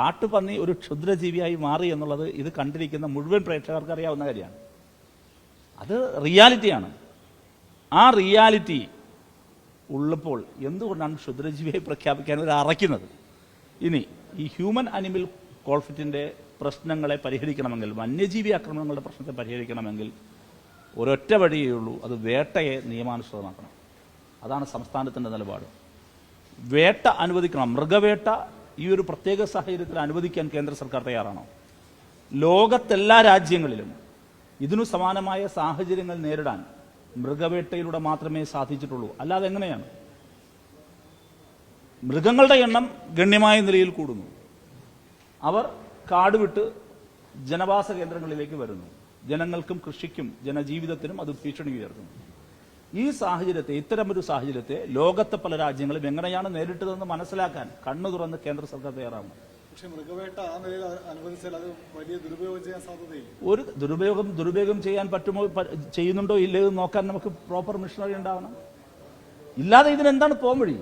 കാട്ടുപന്നി ഒരു ക്ഷുദ്രജീവിയായി മാറി എന്നുള്ളത് ഇത് കണ്ടിരിക്കുന്ന മുഴുവൻ പ്രേക്ഷകർക്ക് അറിയാവുന്ന കാര്യമാണ്. അത് റിയാലിറ്റിയാണ്. ആ റിയാലിറ്റി ഉള്ളപ്പോൾ എന്തുകൊണ്ടാണ് ക്ഷുദ്രജീവിയായി പ്രഖ്യാപിക്കാൻ ഒരു അറയ്ക്കുന്നത്? ഇനി ഈ ഹ്യൂമൻ അനിമൽ കോൺഫ്ലിക്റ്റിന്റെ പ്രശ്നങ്ങളെ പരിഹരിക്കണമെങ്കിൽ വന്യജീവി ആക്രമണങ്ങളുടെ പ്രശ്നത്തെ പരിഹരിക്കണമെങ്കിൽ ഒരൊറ്റ വഴിയേ ഉള്ളൂ അത് വേട്ടയെ നിയമാനുസൃതമാക്കണം. അതാണ് സംസ്ഥാനത്തിന്റെ നിലപാട്. വേട്ട അനുവദിക്കണം. മൃഗവേട്ട ഈ ഒരു പ്രത്യേക സാഹചര്യത്തിൽ അനുവദിക്കാൻ കേന്ദ്ര സർക്കാർ തയ്യാറാണോ? ലോകത്തെല്ലാ രാജ്യങ്ങളിലും ഇതിനു സമാനമായ സാഹചര്യങ്ങൾ നേരിടാൻ മൃഗവേട്ടയിലൂടെ മാത്രമേ സാധിച്ചിട്ടുള്ളൂ. അല്ലാതെ എങ്ങനെയാണ്? മൃഗങ്ങളുടെ എണ്ണം ഗണ്യമായ നിലയിൽ കൂടുന്നു. അവർ കാട് വിട്ട് ജനവാസ കേന്ദ്രങ്ങളിലേക്ക് വരുന്നു. ജനങ്ങൾക്കും കൃഷിക്കും ജനജീവിതത്തിനും അത് ഭീഷണി ഉയർത്തുന്നു. ഈ സാഹചര്യത്തെ ഇത്തരമൊരു സാഹചര്യത്തെ ലോകത്തെ പല രാജ്യങ്ങളും എങ്ങനെയാണ് നേരിട്ടതെന്ന് മനസ്സിലാക്കാൻ കണ്ണു തുറന്ന് കേന്ദ്ര സർക്കാർ തയ്യാറാണ് പക്ഷെ മൃഗവേട്ട ആ നിലയിൽ അ- അനുവദിച്ചാൽ അത് വലിയ ദുരുപയോഗം ചെയ്യാൻ സാധ്യതയില്ല. ഒരു ദുരുപയോഗം ദുരുപയോഗം ചെയ്യാൻ പറ്റുമോ ചെയ്യുന്നുണ്ടോ ഇല്ലയോ എന്ന് നോക്കാൻ നമുക്ക് പ്രോപ്പർ മിഷണറി ഉണ്ടാവണം. ഇല്ലാതെ ഇതിനെന്താണ് പോം വഴി?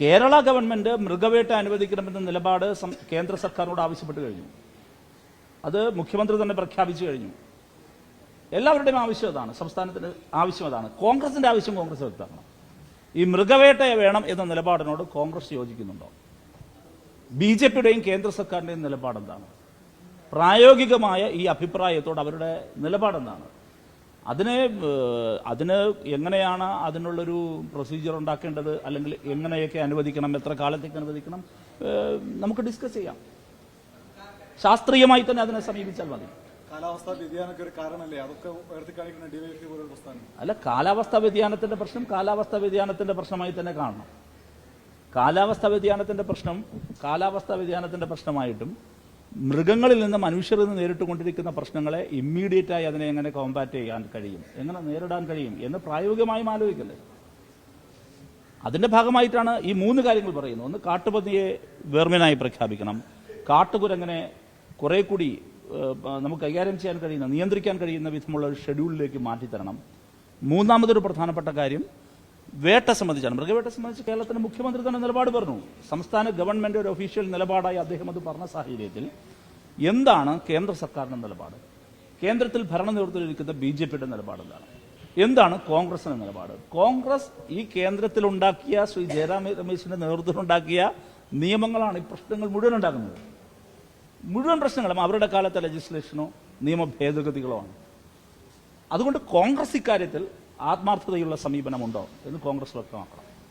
കേരള ഗവൺമെന്റ് മൃഗവേട്ട അനുവദിക്കണമെന്ന നിലപാട് കേന്ദ്ര സർക്കാരിനോട് ആവശ്യപ്പെട്ട് കഴിഞ്ഞു. അത് മുഖ്യമന്ത്രി തന്നെ പ്രഖ്യാപിച്ചു കഴിഞ്ഞു. എല്ലാവരുടെയും ആവശ്യം അതാണ് സംസ്ഥാനത്തിന് ആവശ്യം അതാണ്. കോൺഗ്രസിന്റെ ആവശ്യം കോൺഗ്രസ് വ്യക്തമാക്കണം. ഈ മൃഗവേട്ടയെ വേണം എന്ന നിലപാടിനോട് കോൺഗ്രസ് യോജിക്കുന്നുണ്ടോ? ബി ജെ പിയുടെയും കേന്ദ്ര സർക്കാരിന്റെയും നിലപാടെന്താണ്? പ്രായോഗികമായ ഈ അഭിപ്രായത്തോട് അവരുടെ നിലപാടെന്താണ്? അതിനെ അതിന് എങ്ങനെയാണ് അതിനുള്ളൊരു പ്രൊസീജിയർ ഉണ്ടാക്കേണ്ടത്? അല്ലെങ്കിൽ എങ്ങനെയൊക്കെ അനുവദിക്കണം? എത്ര കാലത്തേക്ക് അനുവദിക്കണം? നമുക്ക് ഡിസ്കസ് ചെയ്യാം. ശാസ്ത്രീയമായി തന്നെ അതിനെ സമീപിച്ചാൽ മതി. കാലാവസ്ഥാ വ്യതിയാനമൊക്കെ ഒരു കാരണമല്ലേ? അതൊക്കെ ഉയർത്തിക്കാണിക്കുന്ന ഡിവൈഎഫ്ഐ പോലുള്ള പ്രസ്ഥാനം. അല്ല കാലാവസ്ഥാ വ്യതിയാനത്തിന്റെ പ്രശ്നം കാലാവസ്ഥാ വ്യതിയാനത്തിന്റെ പ്രശ്നമായി തന്നെ കാണണം. കാലാവസ്ഥാ വ്യതിയാനത്തിന്റെ പ്രശ്നം കാലാവസ്ഥാ വ്യതിയാനത്തിന്റെ പ്രശ്നമായിട്ടും മൃഗങ്ങളിൽ നിന്ന് മനുഷ്യരിൽ നിന്ന് നേരിട്ട് കൊണ്ടിരിക്കുന്ന പ്രശ്നങ്ങളെ ഇമ്മീഡിയറ്റ് ആയി അതിനെ എങ്ങനെ കോമ്പാറ്റ് ചെയ്യാൻ കഴിയും? എങ്ങനെ നേരിടാൻ കഴിയും എന്ന് പ്രായോഗികമായും ആലോചിക്കല്ലേ? അതിന്റെ ഭാഗമായിട്ടാണ് ഈ മൂന്ന് കാര്യങ്ങൾ പറയുന്നത്. ഒന്ന് കാട്ടുപന്നിയെ വേർമിനായി പ്രഖ്യാപിക്കണം. കാട്ടുകുരങ്ങനെ കുറെ കൂടി നമുക്ക് കൈകാര്യം ചെയ്യാൻ കഴിയുന്ന നിയന്ത്രിക്കാൻ കഴിയുന്ന വിധമുള്ള ഒരു ഷെഡ്യൂളിലേക്ക് മാറ്റിത്തരണം. മൂന്നാമതൊരു പ്രധാനപ്പെട്ട കാര്യം വേട്ട സംബന്ധിച്ചാണ്. മൃഗവേട്ട സംബന്ധിച്ച് കേരളത്തിന്റെ മുഖ്യമന്ത്രി തന്നെ നിലപാട് പറഞ്ഞു. സംസ്ഥാന ഗവൺമെന്റ് ഒരു ഒഫീഷ്യൽ നിലപാടായി അദ്ദേഹം അത് പറഞ്ഞ സാഹചര്യത്തിൽ എന്താണ് കേന്ദ്ര സർക്കാരിന്റെ നിലപാട്? കേന്ദ്രത്തിൽ ഭരണ നേതൃത്വത്തിലിരിക്കുന്ന ബി ജെ പിയുടെ നിലപാട് എന്താണ്? എന്താണ് കോൺഗ്രസിന്റെ നിലപാട്? കോൺഗ്രസ് ഈ കേന്ദ്രത്തിൽ ഉണ്ടാക്കിയ ശ്രീ ജയറാം രമേശിന്റെ നേതൃത്വത്തിൽ ഉണ്ടാക്കിയ നിയമങ്ങളാണ് ഈ പ്രശ്നങ്ങൾ മുഴുവൻ ഉണ്ടാക്കുന്നത്. മുഴുവൻ പ്രശ്നങ്ങളും അവരുടെ കാലത്തെ ലെജിസ്ലേഷനോ നിയമ ഭേദഗതികളോ ആണ്. അതുകൊണ്ട് കോൺഗ്രസ് ഇക്കാര്യത്തിൽ ആത്മാർത്ഥതയുള്ള സമീപനമുണ്ടോ എന്ന് കോൺഗ്രസ് വ്യക്തമാക്കണം.